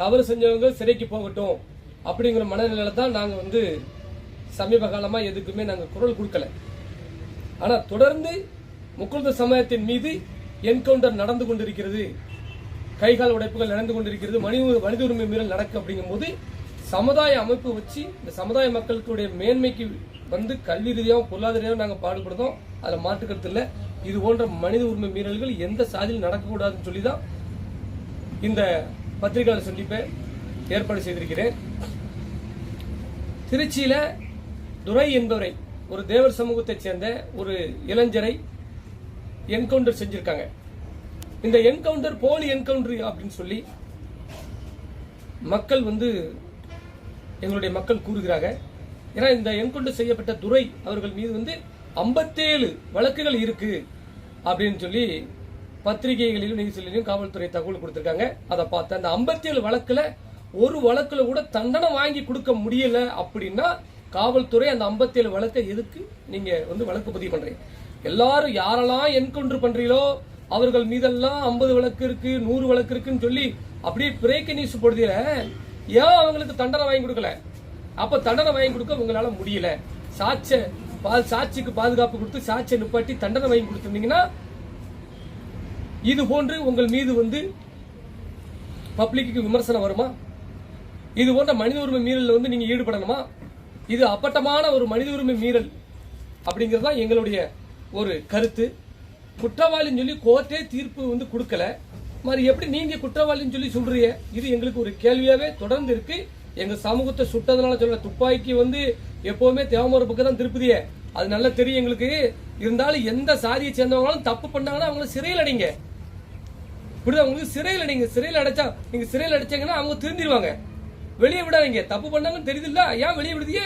தவறு செஞ்சவங்க சிறைக்கு போகட்டும் அப்படிங்கிற மனநிலையில தான் நாங்கள் வந்து சமீப காலமாக எதுக்குமே நாங்கள் குரல் கொடுக்கல. ஆனால் தொடர்ந்து முக்குந்த சமயத்தின் மீது என்கவுண்டர் நடந்து கொண்டிருக்கிறது. கைகால் உடைப்புகள் நடந்து கொண்டிருக்கிறது. மனித மனித உரிமை மீறல் நடக்கு அப்படிங்கும்போது சமுதாய அமைப்பு வச்சு இந்த சமுதாய மக்களுடைய மேன்மைக்கு வந்து கல்வி ரீதியாகவும் பொருளாதார ரீதியாகவும் நாங்கள் பாடுபடுறோம். அதில் மாற்றுக்கிறது இல்லை. இது போன்ற மனித உரிமை மீறல்கள் எந்த சாதியில் நடக்கக்கூடாதுன்னு சொல்லி தான் இந்த பத்திரிகையாளர் சந்திப்பை ஏற்பாடு செய்திருக்கிறேன். திருச்சியில துரை என்பவரை ஒரு தேவர் சமூகத்தைச் சேர்ந்த ஒரு இளைஞரை என்கவுண்டர் செஞ்சிருக்காங்க. இந்த என்கவுண்டர் போலி என்கவுண்டர் அப்படின்னு சொல்லி மக்கள் வந்து எங்களுடைய மக்கள் கூறுகிறாங்க. ஏன்னா இந்த என்கவுண்டர் செய்யப்பட்ட துரை அவர்கள் மீது வந்து 57 வழக்குகள் இருக்கு அப்படின்னு சொல்லி பத்திரிகைகளிலும் நிகழ்ச்சிகளிலும் காவல்துறை தகவல் கொடுத்திருக்காங்க. அதை பார்த்தேன் அந்த 57 வழக்குல ஒரு வழக்குல கூட தண்டனை வாங்கி கொடுக்க முடியல அப்படின்னா காவல்துறை அந்த 57 வழக்கை எதுக்கு நீங்க வந்து வழக்கு பதிவு பண்றீங்க? எல்லாரும் யாரெல்லாம் என்கவுண்டர் பண்றீங்களோ அவர்கள் மீதெல்லாம் 50 வழக்கு இருக்கு நூறு வழக்கு இருக்குன்னு சொல்லி அப்படியே பிரேக்க நியூஸ் போடுதில ஏன் அவங்களுக்கு தண்டனை வாங்கி கொடுக்கல? அப்ப தண்டனை வாங்கி கொடுக்க உங்களால முடியல. சாட்ச பா- சாட்சிக்கு பாதுகாப்பு கொடுத்து சாட்சியை நிப்பாட்டி தண்டனை வாங்கி கொடுத்துருந்தீங்கன்னா இது போன்று உங்கள் மீது வந்து பப்ளிக்கு விமர்சனம் வருமா? இது போன்ற மனித உரிமை மீறலில் வந்து நீங்க ஈடுபடணுமா? இது அப்பட்டமான ஒரு மனித உரிமை மீறல் அப்படிங்கிறது தான் எங்களுடைய ஒரு கருத்து. குற்றவாளின்னு சொல்லி கோர்ட்டே தீர்ப்பு வந்து கொடுக்கல. மாதிரி எப்படி நீங்க குற்றவாளின்னு சொல்லி சொல்றீங்க? இது எங்களுக்கு ஒரு கேள்வியாவே தொடர்ந்து இருக்கு. எங்க சமூகத்தை சுட்டதுனால சொல்ற துப்பாக்கி வந்து எப்பவுமே தேவமர பக்கம் தான் திருப்பதியே. அது நல்லா தெரியும் எங்களுக்கு. இருந்தாலும் எந்த சாதியை சேர்ந்தவங்களும் தப்பு பண்ணாங்கன்னா அவங்கள சிறையில் அடைங்க. இப்படிதான் உங்களுக்கு சிறையில் நீங்கள் சிறையில் அடைச்சா நீங்கள் சிறையில் அடைச்சீங்கன்னா அவங்க திருந்திடுவாங்க வெளியே விடாதீங்க. தப்பு பண்ணாங்கன்னு தெரியுதுல்ல. ஏன் வெளியே விடுதீங்க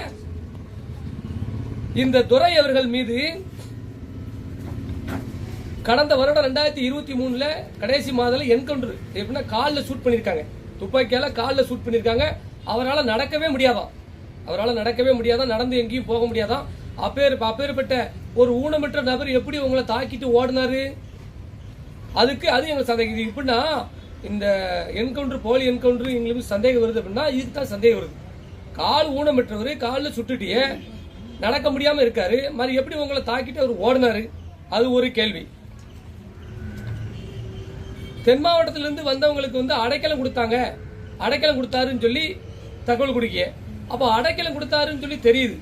இந்த துரை அவர்கள் மீது கடந்த வருடம் ரெண்டாயிரத்தி இருபத்தி மூணுல கடைசி மாதத்துல என்கவுண்டர் எப்படின்னா காலில் ஷூட் பண்ணியிருக்காங்க துப்பாக்கியால காலில் ஷூட் பண்ணியிருக்காங்க அவரால் நடக்கவே முடியாதாம் அவரால் நடக்கவே முடியாதான் நடந்து எங்கேயும் போக முடியாதான் அப்பேர் அப்பேற்பட்ட ஒரு ஊனமற்ற நபர் எப்படி உங்களை தாக்கிட்டு ஓடினாரு? அதுக்கு அது எங்களுக்கு சந்தேகம். இது எப்படின்னா இந்த என்கவுண்டர் போலி என்கவுண்டர் எங்களுக்கு சந்தேகம் வருது அப்படின்னா இதுக்கு தான் சந்தேகம் வருது. கால் ஊனமிட்டவர் காலில் சுட்டுட்டியே நடக்க முடியாம இருக்காரு. மாதிரி எப்படி உங்களை தாக்கிட்டு அவர் ஓடினாரு? அது ஒரு கேள்வி. தென் மாவட்டத்திலிருந்து வந்தவங்களுக்கு வந்து அடைக்கலம் கொடுத்தாங்க. அடைக்கலம் கொடுத்தாருன்னு சொல்லி தகவல் கொடுக்கிய அப்போ அடைக்கலம் கொடுத்தாருன்னு சொல்லி தெரியுது.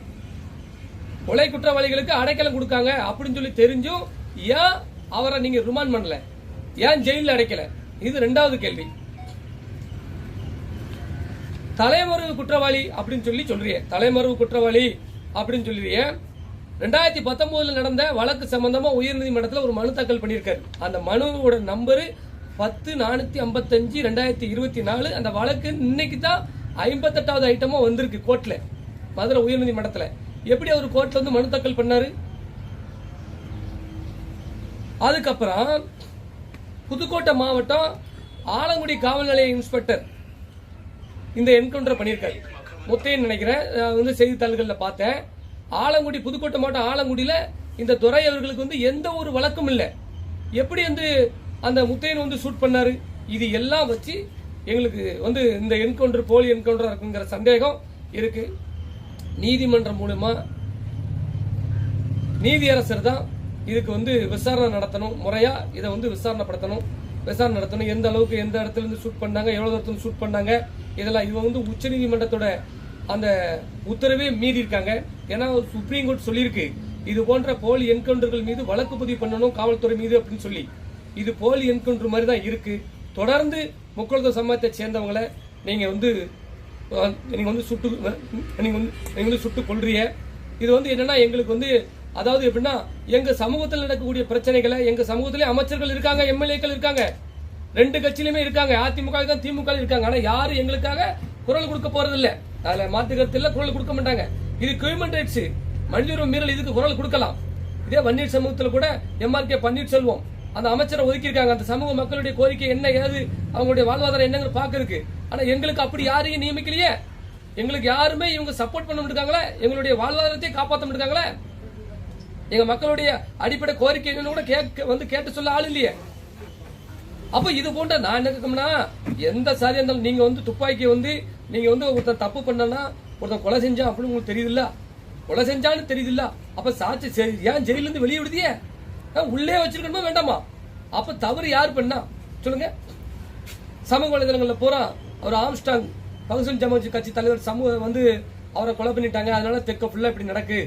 கொலை குற்றவாளிகளுக்கு அடைக்கலம் கொடுக்காங்க அப்படின்னு சொல்லி தெரிஞ்சும் ஏன் அவரை நீங்கள் ரிமாண்ட் பண்ணல? ஏன் ஜெயிலில் அடைக்கல? இது ரெண்டாவது கேள்வி. தலைமறைவு குற்றவாளி அப்படின்னு சொல்லி சொல்றிய. தலைமறைவு குற்றவாளி அப்படின்னு சொல்லுறிய ரெண்டாயிரத்தி பத்தொன்பதுல நடந்த வழக்கு சம்பந்தமா உயர்நீதிமன்றத்தில் ஒரு மனு தாக்கல் பண்ணியிருக்காரு. அந்த மனுவோட நம்பரு பத்து நானூத்தி ஐம்பத்தஞ்சு ரெண்டாயிரத்தி இருபத்தி நாலு. அந்த வழக்கு இன்னைக்கு தான் ஐம்பத்தெட்டாவது ஐட்டமா வந்திருக்கு கோர்ட்ல மதுரை உயர்நீதிமன்றத்தில் எப்படி அவர் கோர்ட்ல வந்து மனு தாக்கல் பண்ணாரு? அதுக்கப்புறம் புதுக்கோட்டை மாவட்டம் ஆலங்குடி காவல் நிலைய இன்ஸ்பெக்டர் இந்த என்கவுண்டர் பண்ணியிருக்காரு. முத்தையன் நினைக்கிறேன். நான் வந்து செய்தித்தாள்களில் பார்த்தேன். ஆலங்குடி புதுக்கோட்டை மாவட்டம் ஆலங்குடியில் இந்த துறை அவர்களுக்கு வந்து எந்த ஒரு வழக்கம் இல்லை. எப்படி வந்து அந்த முத்தையன் வந்து ஷூட் பண்ணாரு? இது எல்லாம் வச்சு எங்களுக்கு வந்து இந்த என்கவுண்டர் போலி என்கவுண்டர் இருக்குங்கிற சந்தேகம் இருக்கு. நீதிமன்றம் மூலமா நீதியரசர் தான் இதுக்கு வந்து விசாரணை நடத்தணும். முறையா இதை வந்து விசாரணைப்படுத்தணும். விசாரணை நடத்தணும். எந்த அளவுக்கு எந்த இடத்துல இருந்து ஷூட் பண்ணாங்க எவ்வளவு தூரத்துல ஷூட் பண்ணாங்க இதெல்லாம் இவங்க வந்து உச்சநீதிமன்றத்தோட அந்த உத்தரவே மீறி இருக்காங்க. ஏன்னா சுப்ரீம் கோர்ட் சொல்லியிருக்கு இது போன்ற போலி என்கவுண்டர்கள் மீது வழக்கு பதிவு பண்ணணும் காவல்துறை மீது அப்படின்னு சொல்லி. இது போலி என்கவுண்டர் மாதிரி தான் இருக்கு. தொடர்ந்து முக்குளத்த சமூகத்தை சேர்ந்தவங்களை நீங்க வந்து நீங்க வந்து சுட்டு நீங்க வந்து நீங்க வந்து சுட்டு கொள்றீங்க இது வந்து என்னன்னா எங்களுக்கு வந்து அதாவது எப்படின்னா எங்க சமூகத்தில் நடக்கக்கூடிய பிரச்சனைகளை எங்க சமூகத்திலே அமைச்சர்கள் இருக்காங்க எம்எல்ஏக்கள் இருக்காங்க ரெண்டு கட்சியிலுமே இருக்காங்க அதிமுக தான் திமுக இருக்காங்க. ஆனா யாரும் எங்களுக்காக குரல் கொடுக்க போறது இல்ல. அதுல மாத்து இல்ல குரல் கொடுக்க மாட்டாங்க. இது ஹியூமன் ரைட்ஸ் மனித உரிமை மீறல் இதுக்கு குரல் கொடுக்கலாம். இதே வன்னியர் சமூகத்தில் கூட எம்ஆர்கே பன்னீர்செல்வம் அந்த அமைச்சரை ஒதுக்கியிருக்காங்க. அந்த சமூக மக்களுடைய கோரிக்கை என்ன ஏது அவங்களுடைய வாழ்வாதாரம் என்னன்னு பாக்குறதுக்கு ஆனா எங்களுக்கு அப்படி யாரையும் நியமிக்கலையே. எங்களுக்கு யாருமே இவங்க சப்போர்ட் பண்ண இருக்காங்களே எங்களுடைய வாழ்வாதாரத்தை காப்பாற்ற இருக்காங்களே எங்க மக்களுடைய அடிப்படை கோரிக்கைகள் கூட கேட்க வந்து கேட்டு சொல்ல ஆள் இல்லையே. அப்ப இது போன்ற நான் என்ன கேட்கணும்னா எந்த சாதியா இருந்தாலும் நீங்க வந்து துப்பாக்கி வந்து நீங்க வந்து ஒருத்தன் தப்பு பண்ணனா ஒருத்தன் கொலை செஞ்சான் அப்படின்னு உங்களுக்கு தெரியுதுல்ல? கொலை செஞ்சான்னு தெரியுதுல்ல? அப்ப சாட்சி சரி, ஏன் ஜெயில இருந்து வெளியே விடுதியே உள்ளே வச்சிருக்கணுமா வேண்டாமா? அப்ப தவறு யார் பண்ணா? சொல்லுங்க. சமூக வலைதளங்கள்ல பூரா அவர் ஆம்ஸ்டாங் பகுசன் ஜமாஜி கட்சி தலைவர் சமூக வந்து அவரை கொலை பண்ணிட்டாங்க. அதனால தெற்க ஃபுல்லா இப்படி நடக்கு.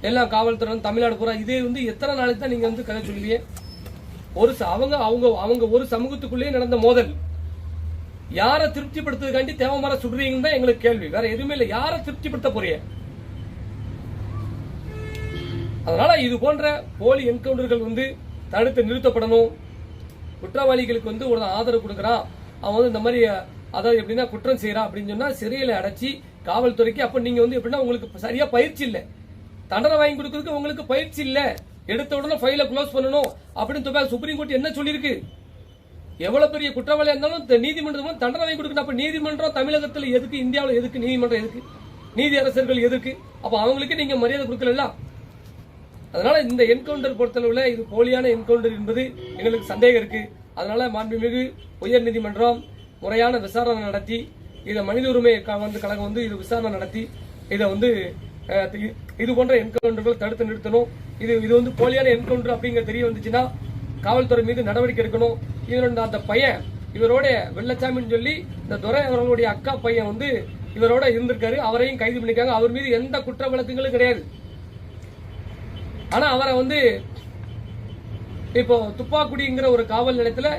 எல்லா காவல்துறையும் தமிழ்நாடு பூரா இதே வந்து எத்தனை நாளைக்கு தான் நீங்க வந்து கதை சொல்லுவீங்க? ஒரு ச- அவங்க அவங்க அவங்க ஒரு சமூகத்துக்குள்ளேயே நடந்த மோதல். யாரை திருப்திப்படுத்துறதுக்காண்டி தேவமர சுடுறீங்கன்னு தான் எங்களுக்கு கேள்வி. வேற எதுவுமே இல்லை. யாரை திருப்திப்படுத்த போறீங்க? அதனால இது போன்ற போலி என்கவுண்டர்கள் வந்து தடுத்து நிறுத்தப்படணும். குற்றவாளிகளுக்கு வந்து ஒரு ஆதரவு கொடுக்குறான் அவன் வந்து இந்த மாதிரி அதாவது எப்படின்னா குற்றம் செய்யறான் அப்படின்னு சொன்னா சிறையில அடைச்சி காவல்துறைக்கு அப்ப நீங்க வந்து எப்படின்னா உங்களுக்கு சரியா பயிற்சி இல்லை. தண்டனை வாங்கி கொடுக்கறதுக்கு உங்களுக்கு பயிற்சி இல்ல. எடுத்த உடனே ஃபைல க்ளோஸ் பண்ணணும். அப்படின்னு சொல்லி சுப்ரீம் கோர்ட் என்ன சொல்லியிருக்கு? எவ்வளவு பெரிய குற்றவாளியா இருந்தாலும் இந்த நீதிமன்றம் தண்டனை வாங்கி கொடுக்கணும். அப்ப நீதிமன்றம் தமிழகத்தில் எதுக்கு? இந்தியாவில் எதுக்கு? நீதிமன்றம் எதுக்கு? நீதி அரசர்கள் எதுக்கு? அப்ப அவங்களுக்கு நீங்க மரியாதை கொடுக்கல அதனால இந்த என்கவுண்டர் பொறுத்தளவுல இது போலியான என்கவுண்டர் என்பது எங்களுக்கு சந்தேகம் இருக்கு. அதனால மாண்புமிகு உயர் நீதிமன்றம் முறையான விசாரணை நடத்தி இதை மனித உரிமை வந்து கழகம் வந்து இது விசாரணை நடத்தி இதை வந்து இது போன்ற என்கவுண்டர்கள் தடுத்து நிறுத்தணும். இது இது வந்து போலியான என்கவுண்டர் அப்படிங்கிற தெரிய வந்துச்சுன்னா காவல்துறை மீது நடவடிக்கை எடுக்கணும். இதனோட அந்த பையன் இவரோட வெள்ளச்சாமின்னு சொல்லி இந்த துரை அவர்களுடைய அக்கா பையன் வந்து இவரோட இருந்திருக்காரு. அவரையும் கைது பண்ணிருக்காங்க. அவர் மீது எந்த குற்ற வழக்குகளும் கிடையாது. ஆனா அவரை வந்து இப்போ துப்பாக்குடிங்கிற ஒரு காவல் நிலையத்துல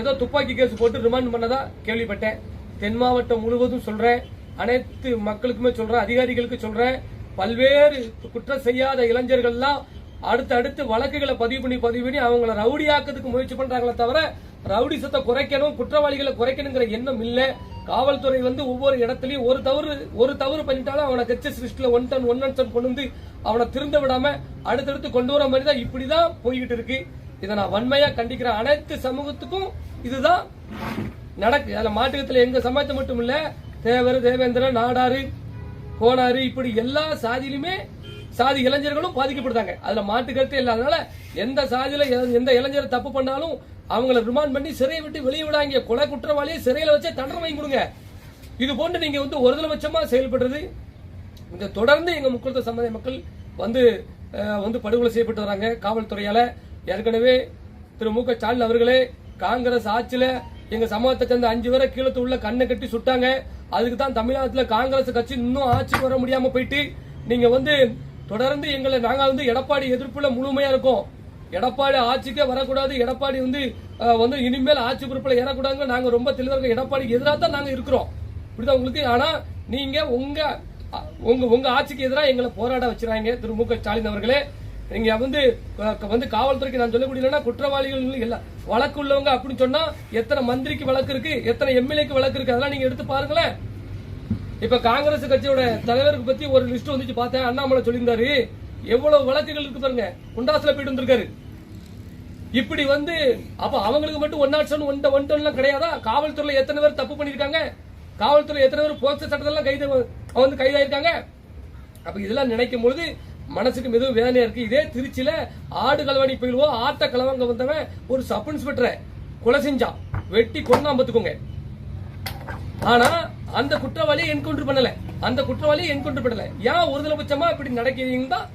ஏதோ துப்பாக்கி கேஸ் போட்டு ரிமாண்ட் பண்ணதா கேள்விப்பட்டேன். தென் மாவட்டம் முழுவதும் சொல்றேன். அனைத்து மக்களுக்குமே சொல்றேன். அதிகாரிகளுக்கு சொல்றேன். பல்வேறு குற்றம் செய்யாத இளைஞர்கள்லாம் அடுத்து அடுத்து வழக்குகளை பதிவு பண்ணி பதிவு பண்ணி அவங்கள ரவுடியாக்கிறதுக்கு முயற்சி பண்றாங்களே தவிர ரவுடிசத்தை குறைக்கணும் குற்றவாளிகளை குறைக்கணுங்கிற எண்ணம் இல்ல. காவல்துறை வந்து ஒவ்வொரு இடத்துலயும் ஒரு தவறு ஒரு தவறு பண்ணிட்டாலும் அவனை ஹெச்எஸ் லிஸ்ட்ல ஒன் டன் ஒன் டன் கொண்டு வந்து அவனை திருந்த விடாம அடுத்தடுத்து கொண்டு வர மாதிரி தான் இப்படிதான் போய்கிட்டு இருக்கு. இதை நான் வன்மையா கண்டிக்கிறேன் அனைத்து சமூகத்துக்கும் இதுதான் நடக்கு. அதுல மாட்டுக்கத்துல எங்க சமாஜத்தை மட்டும் இல்ல தேவர் தேவேந்திரன் நாடாரு கோளாறு இப்படி எல்லா சாதியிலுமே சாதி இளைஞர்களும் பாதிக்கப்படுறாங்க. அதுல மாட்டு கருத்து இல்லாதனால எந்த சாதியில எந்த இளைஞர் தப்பு பண்ணாலும் அவங்கள ரிமாண்ட் பண்ணி சிறையை விட்டு வெளியே விடாங்க கொலை குற்றவாளியை சிறையில வச்சே தண்டனை வாங்கி கொடுங்க. இது போன்று நீங்க வந்து ஒருதலைபட்சமா செயல்படுறது. இந்த தொடர்ந்து எங்க முக்கியத்துவ சமுதாய மக்கள் வந்து வந்து படுகொலை செய்யப்பட்டு வராங்க. காவல்துறையால. ஏற்கனவே திரு மு க ஸ்டாலின் அவர்களே காங்கிரஸ் ஆட்சியில எங்க சமூகத்தை சேர்ந்த அஞ்சு பேரை கீழத்து உள்ள கண்ணை கட்டி சுட்டாங்க. அதுக்கு தான் தமிழ்நாட்டுல காங்கிரஸ் கட்சி இன்னும் ஆட்சிக்கு வர முடியாம போயிட்டு நீங்க வந்து தொடர்ந்து எங்களை நாங்க வந்து எடப்பாடி எதிர்ப்புல முழுமையா இருக்கோம். எடப்பாடி ஆட்சிக்கே வரக்கூடாது எடப்பாடி வந்து வந்து இனிமேல் ஆட்சி பொறுப்புல ஏறக்கூடாதுங்க. நாங்க ரொம்ப தெளிவாக இருக்கோம். எடப்பாடிக்கு எதிராக தான் நாங்க இருக்கிறோம். இப்படிதான் உங்களுக்கு? ஆனா நீங்க உங்க உங்க உங்க ஆட்சிக்கு எதிராக எங்களை போராட வச்சிருக்காங்க திரு மு க ஸ்டாலின் அவர்களே. இங்க வந்து வந்து காவல்துறைக்கு நான் சொல்லக்கூடிய குற்றவாளிகள் இல்ல வழக்கு உள்ளவங்க அப்படின்னு சொன்னா எத்தனை மந்திரிக்கு வழக்கு இருக்கு எத்தனை எம்எல்ஏக்கு வழக்கு இருக்கு அதெல்லாம் நீங்க எடுத்து பாருங்களேன். இப்ப காங்கிரஸ் கட்சியோட தலைவருக்கு பத்தி ஒரு லிஸ்ட் வந்துச்சு பார்த்தேன். அண்ணாமலை சொல்லியிருந்தாரு. எவ்வளவு வழக்குகள் இருக்கு பாருங்க. குண்டாசுல போயிட்டு வந்திருக்காரு. இப்படி வந்து அப்ப அவங்களுக்கு மட்டும் one nought seven one one எல்லாம் கிடையாதா? காவல்துறையில எத்தனை பேர் தப்பு பண்ணிருக்காங்க காவல்துறை எத்தனை பேர் போக்சோ சட்டத்தெல்லாம் கைது வந்து கைதாயிருக்காங்க? அப்ப இதெல்லாம் நினைக்கும் பொழுது மனசுக்கு மிகவும் வேதனையா இருக்கு. இதே திருச்சியில ஆடு கலவாணி போயிடுவோம் ஆட்ட கலவங்க வந்தவன் ஒரு சப் இன்ஸ்பெக்டரை கொலை செஞ்சான் வெட்டி கொன்னா பத்துக்கோங்க. ஆனா அந்த குற்றவாளியை என்கவுண்டர் பண்ணல. அந்த குற்றவாளியை என்கவுண்டர் பண்ணல. ஏன் ஒருதலைபட்சமா இப்படி நடக்கிறீங்க தான்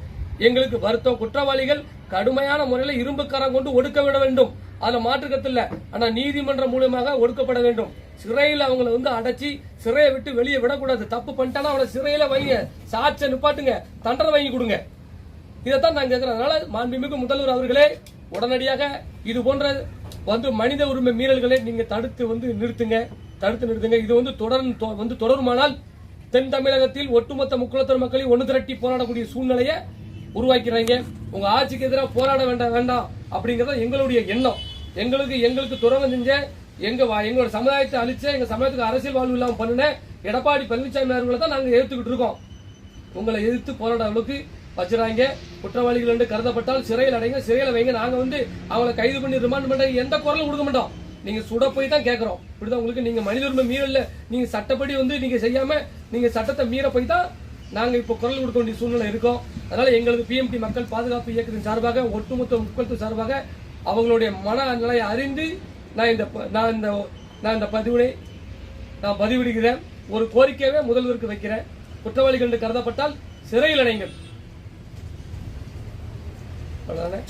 எங்களுக்கு வருத்தம். குற்றவாளிகள் கடுமையான முறையில் இரும்புக்காரம் கொண்டு ஒடுக்க விட வேண்டும். அதுல மாற்றுக்கத்து இல்ல. ஆனா நீதிமன்றம் மூலமாக ஒடுக்கப்பட வேண்டும். சிறையில் அவங்கள வந்து அடைச்சி சிறையை விட்டு வெளியே விடக்கூடாது. தப்பு பண்ணிட்டானா அவனை சிறையில வைங்க. சாட்சை நிப்பாட்டுங்க. தண்டனை வாங்கி கொடுங்க. இதைத்தான் நான் கேட்கிறேன் அதனால மாண்புமிகு முதல்வர் அவர்களே உடனடியாக இது போன்ற வந்து மனித உரிமை மீறல்களை நீங்க தடுத்து வந்து நிறுத்துங்க. தடுத்து நிறுத்துங்க. இது வந்து தொடர்ந்து தொ- வந்து தொடருமானால் தென் தமிழகத்தில் ஒட்டுமொத்த முக்குளத்தர் மக்களை ஒன்று திரட்டி போராடக்கூடிய சூழ்நிலையை உருவாக்கிறாங்க. உங்க ஆட்சிக்கு எதிராக போராட வேண்டாம் வேண்டாம் அப்படிங்கறது எங்களுடைய எண்ணம். எங்களுக்கு எங்களுக்கு துறவம் செஞ்ச எங்க வா- எங்களோட சமுதாயத்தை அழிச்ச எங்க சமுதாயத்துக்கு அரசியல் வாழ்வு இல்லாமல் பண்ணின எடப்பாடி பழனிசாமி அவர்களை தான் நாங்கள் எதிர்த்துக்கிட்டு இருக்கோம். உங்களை எதிர்த்து போராட அளவுக்கு வச்சுறாங்க. குற்றவாளிகள் என்று கருதப்பட்டால் சிறையில் அடைங்க சிறையில் வைங்க. நாங்க வந்து அவங்களை கைது பண்ணி ரிமாண்ட் பண்ண எந்த குரலும் கொடுக்க மாட்டோம். நீங்க சுட போய் தான் கேட்கறோம் இப்படிதான் உங்களுக்கு நீங்க மனித உரிமை மீறல நீங்க சட்டப்படி வந்து நீங்க செய்யாம நீங்க சட்டத்தை மீற போய் தான் நாங்க இப்போ குரல் கொடுக்க வேண்டிய சூழ்நிலை இருக்கோம். அதனால எங்களுக்கு பிஎம்டி மக்கள் பாதுகாப்பு இயக்கத்தின் சார்பாக ஒட்டுமொத்த மக்களுக்கு சார்பாக அவங்களுடைய மன நிலையை அறிந்து நான் இந்த நான் இந்த நான் இந்த பதிவினை நான் பதிவிடுகிறேன். ஒரு கோரிக்கையவே முதல்வருக்கு வைக்கிறேன். குற்றவாளிகள் என்று கருதப்பட்டால் சிறையில் அடைங்கள் அவ்வளவுதானே?